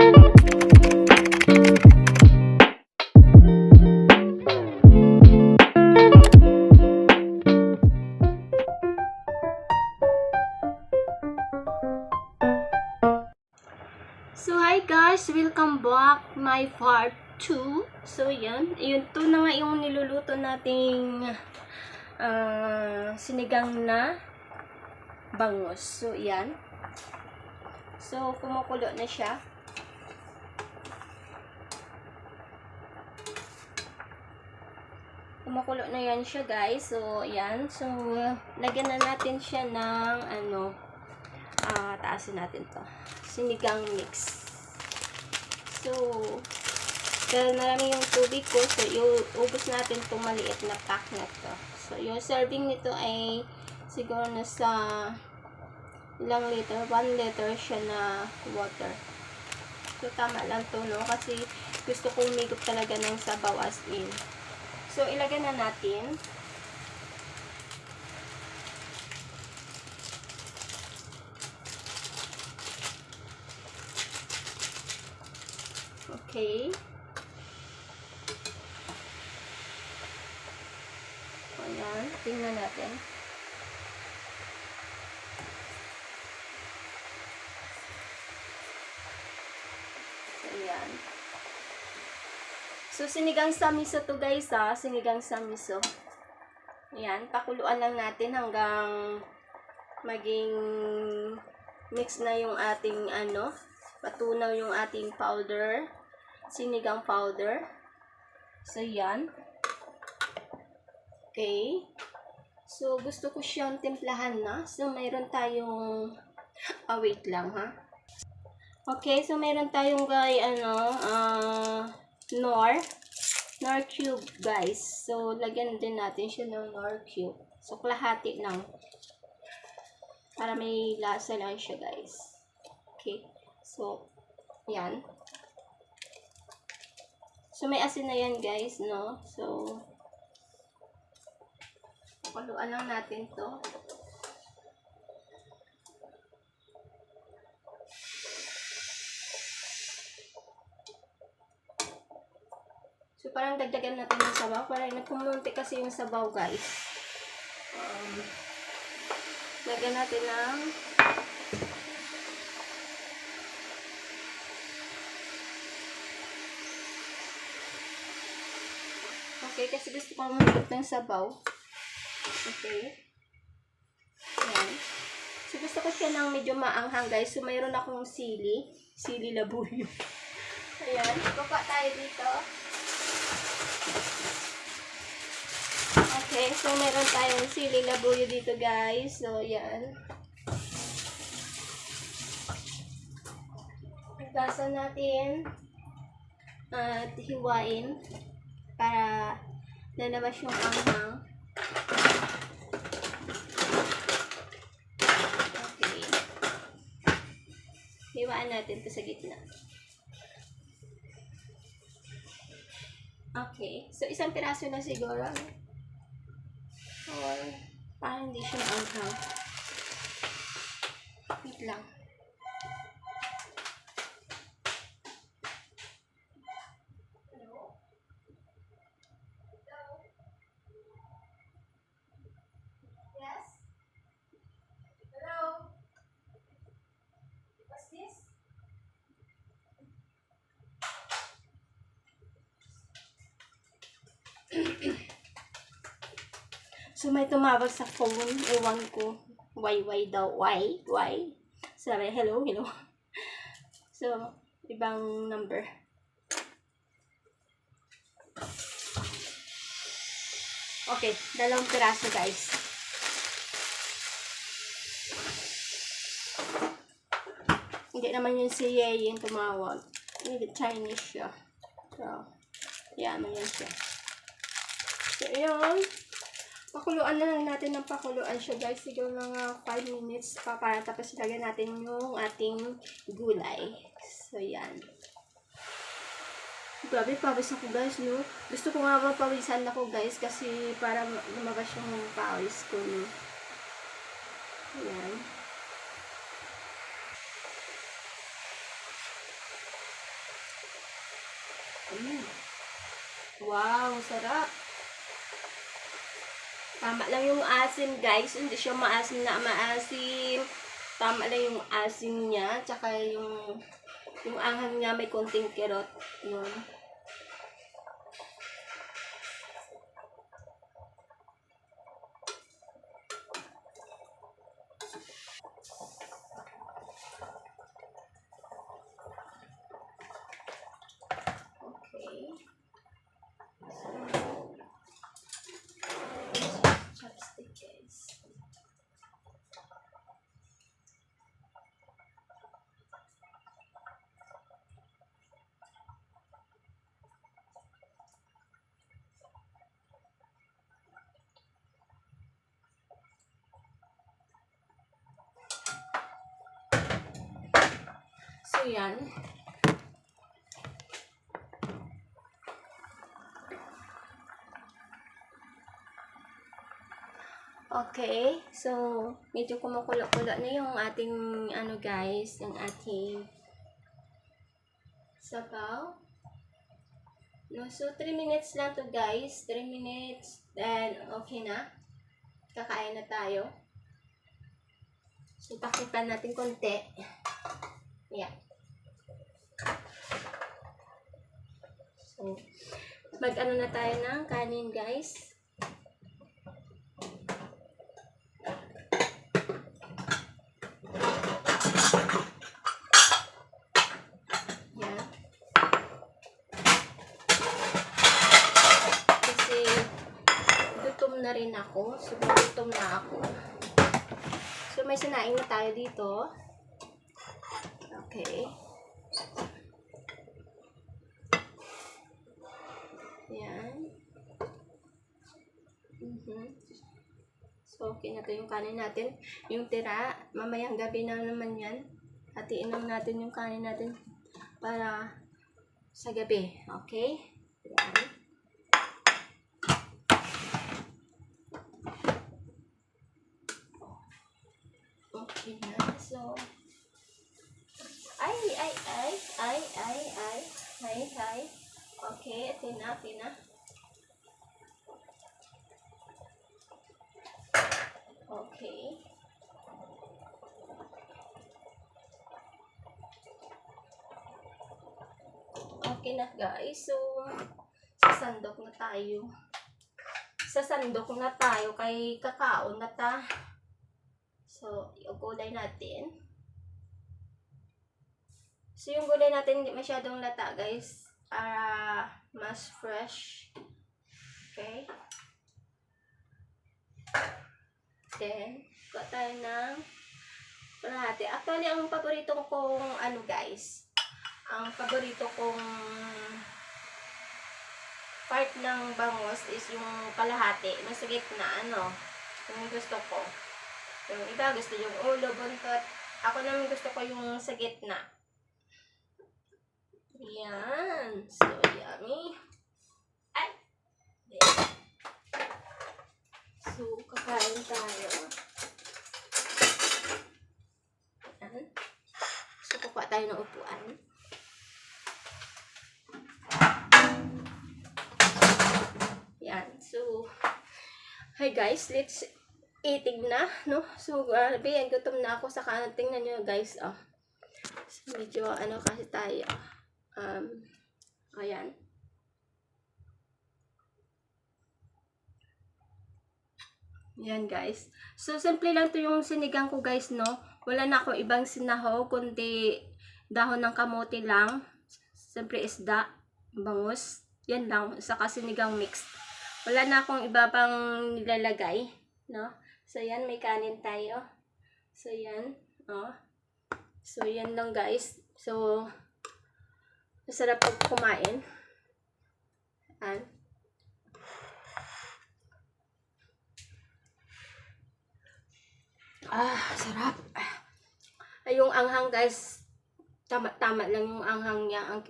So, hi guys! Welcome back my part 2. So, yan. Yun, to na nga yung niluluto nating ah, sinigang na bangus. So, yan. So, kumukulo na siya. Kumukulo na yan siya, guys. So, yan. So, lagyan na natin siya ng ano, ah, taasin natin to. Sinigang mix. So, dahil marami yung tubig ko, so iubos natin itong maliit na pack na to. So, yung serving nito ay siguro nasa ilang liter, 1 liter siya na water. So, tama lang to, no? Kasi gusto kong umigop talaga ng sabaw as in. So, ilagay na natin. Okay. Ayan, tingnan natin. Ayan. So, sinigang sa miso to guys ha. Sinigang sa miso. Ayan, pakuluan lang natin hanggang maging mix na yung ating ano, patunaw yung ating powder, sinigang powder. So, yan. Okay. So, gusto ko siyang timplahan na. So, mayroon tayong, ah, wait lang ha. Okay, so mayroon tayong guy, ano, ah, nor, nor cube guys. So, lagyan din natin siya ng nor cube. So, kalahati lang. Para may lasa lang siya guys. Okay. So, yan. So, may asin na yan, guys, no? So, paluan lang natin to. So, parang dagdagan natin ng sabaw. Parang nagpumunti kasi yung sabaw, guys. Um, lagyan natin ng Okay, kasi gusto ko mahigop ng sabaw. Okay. Ayan. So, gusto ko siya ng medyo maanghang, guys. So, mayroon akong sili. Sili labuyo. Ayan. Baba tayo dito. Okay. So, meron tayong sili labuyo dito, guys. So, ayan. Pagkasa natin at hiwain para lalabas yung anghang. Okay. Hiwaan natin to sa gitna. Okay. So, isang piraso na siguro. Or, parang hindi siya anghang. Wait lang. So, may tumawag sa phone. Ewan ko. Why, why daw? Why? Why? Sabi, hello, hello. So, ibang number. Okay, dalawang piraso guys. Hindi naman yun si Ye yung tumawag. Hindi Chinese siya. So, yaman yan siya. So, yun. Pakuluan na lang natin ng pakuluan siya guys. Siguro mga 5 minutes pa para tapos lagyan natin yung ating gulay. So, yan. Grabe, pawis ako guys, no? Gusto ko nga mapawisan ako guys kasi para lumabas yung pawis ko, no? Ayan. Mm. Wow, sarap. Tama lang yung asim, guys. Hindi siya maasim na maasim. Tama lang yung asim niya. Tsaka yung yung anghang niya may konting kirot. Yun. Okay. So, chopstick guys. So, yan. Okay, so medyo kumukulo-kulo na yung ating ano guys, yung ating sabaw. No, so 3 minutes lang to guys, 3 minutes, then okay na. Kakain na tayo. So takipan natin konti. Yeah. So, mag-ano na tayo ng kanin guys. Yan. Kasi gutom na rin ako. So, gutom na ako. So, may sinaing na tayo dito. Okay. Yan. Mhm. So, okay na to yung kanin natin. Yung tira, mamayang gabi na naman yan. Hatiin lang natin yung kanin natin para sa gabi. Okay? Yan. Okay na. So, ay, ay, ay, ay, ay, ay, ay, ay. Okay, ito na, ito na. Okay. Okay na guys. So, sasandok na tayo. Sasandok na tayo kay kakao na ta. So, yung gulay natin. So, yung gulay natin masyadong lata guys. Para mas fresh. Okay. Then, kuha tayo ng kalahati. Actually, ang paborito kong ano guys, ang paborito kong part ng bangos is yung kalahati. Nasa gitna, ano, yung gusto ko. Yung iba gusto yung ulo, buntot. Ako naman gusto ko yung sa gitna. Yan. So, yummy. Ay! There. So, kakain tayo. Yan. So, kukuha tayo ng upuan. Yan. So, hi guys, let's eating na, no? So, grabe, uh, gutom na ako sa kanan. Tingnan nyo guys, oh. So, medyo, ano kasi tayo. Um, ayan. Yan guys. So, simple lang to yung sinigang ko guys, no? Wala na akong ibang sinahaw, kundi dahon ng kamote lang. Siyempre isda, bangus. Yan lang, saka sinigang mix. Wala na akong iba pang nilalagay, no? So, yan, may kanin tayo. So, yan, oh. So, yan lang guys. So, masarap kumain. Yan. Ah, sarap. Ay, yung anghang guys, tama-tama lang yung anghang niya. Ang,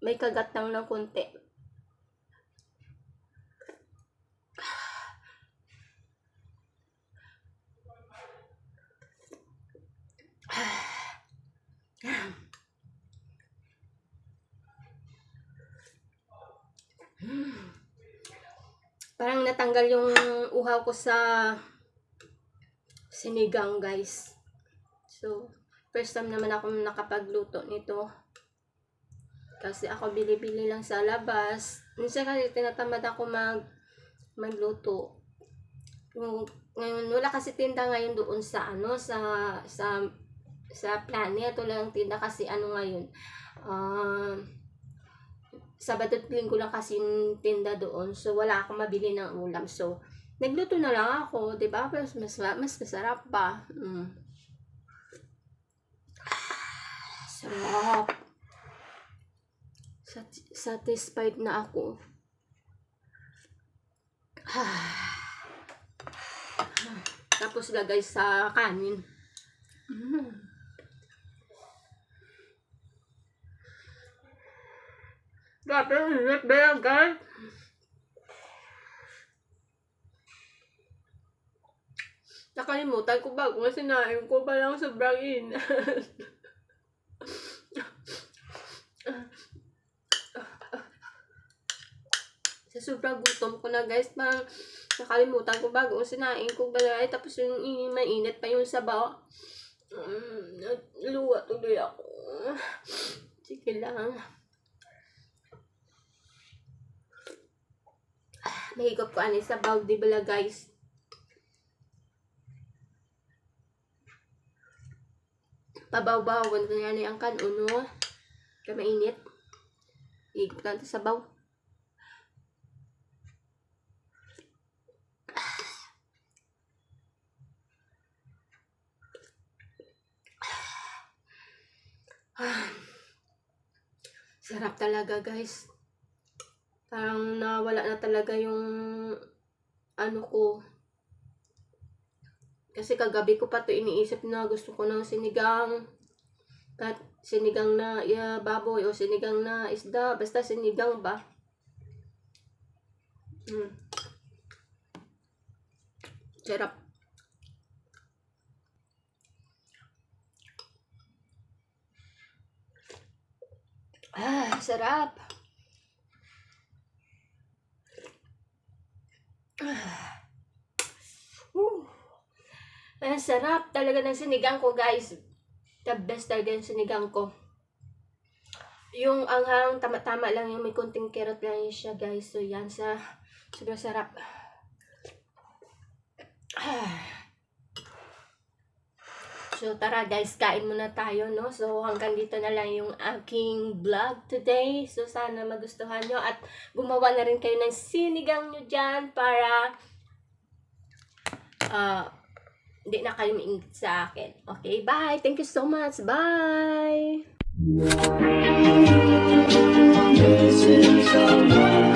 may kagat lang ng konti. Parang natanggal yung uhaw ko sa sinigang, guys. So, first time naman ako nakapagluto nito. Kasi ako bili-bili lang sa labas. Minsan kasi tinatamad ako mag magluto. Ngayon, wala kasi tinda ngayon doon sa ano, sa sa sa planet. Wala lang tinda kasi ano ngayon. Ah, Sabado at linggo lang kasi tinda doon. So, wala akong mabili ng ulam. So, nagluto na lang ako. 'di ba Mas, mas, mas masarap pa. Mm. Sarap. Sat- satisfied na ako. Tapos lagay sa kanin. Mm. Grabe, init ba yan, guys? Nakalimutan ko bago nga sinain ko pa lang sobrang init. Sa sobrang gutom ko na guys, parang nakalimutan ko bago sinain ko balay. Tapos yung mainit pa yung sabaw. Mm, luwa tuloy ako. Sige lang. Mahigop ko ani sa bawd, di bala guys. Pabaw-bawan ko yan ang kan uno. Kaya mainit. Higop sa baw. Sarap talaga guys. Parang nawala na talaga yung ano ko. Kasi kagabi ko pa to iniisip na gusto ko ng sinigang. Kat sinigang na ya, baboy o sinigang na isda. Basta sinigang ba? Mm. Sarap. Ah, sarap. Woo. Ang sarap talaga ng sinigang ko, guys. The best talaga yung sinigang ko. Yung anghang, tama-tama lang yung may konting carrot lang yun siya, guys. So, yan sa sobrang sarap. So, tara guys, kain muna tayo, no? So, hanggang dito na lang yung aking vlog today. So, sana magustuhan nyo at gumawa na rin kayo ng sinigang nyo dyan para ah hindi na kayo maingit sa akin. Okay, bye. Thank you so much. Bye. This is